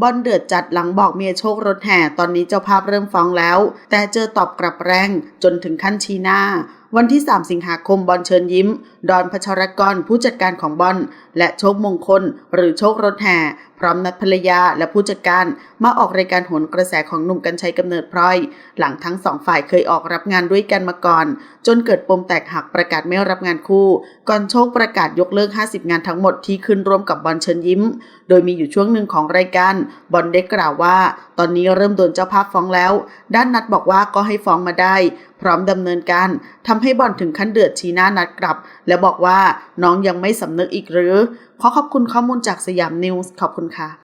บอลเดือดจัดหลังบอกเมียโชครถแห่ตอนนี้เจ้าภาพเริ่มฟ้องแล้ว แต่เจอตอบกลับแรงจนถึงขั้นชี้หน้า วันที่ 3 สิงหาคมบอลเชิญยิ้ม ดอนพชรกรผู้จัดการของบอลและโชคมงคล หรือโชครถแห่พร้อมนัดภรรยาและผู้จัดการมาออกรายการโหนกระแสของหนุ่มกัญชัยกำเนิดพลอย หลังทั้งสองฝ่ายเคยออกรับงานด้วยกันมาก่อน จนเกิดปมแตกหักประกาศไม่รับงานคู่ ก่อนโชคประกาศยกเลิก 50 งานทั้งหมดที่ขึ้นร่วมกับบอลเชิญยิ้ม โดยมีอยู่ช่วงหนึ่งของรายการบอลได้กล่าวว่า ตอนนี้เริ่มโดนเจ้าภาพฟ้องแล้ว ด้านนัดบอกว่าก็ให้ฟ้องมาได้ พร้อมดำเนินการทำให้บอลถึงขั้นเดือดชี้หน้านัดกลับ และบอกว่าน้องยังไม่สำนึกอีกหรือ ขอขอบคุณข้อมูลจากสยามนิวส์ขอบคุณค่ะ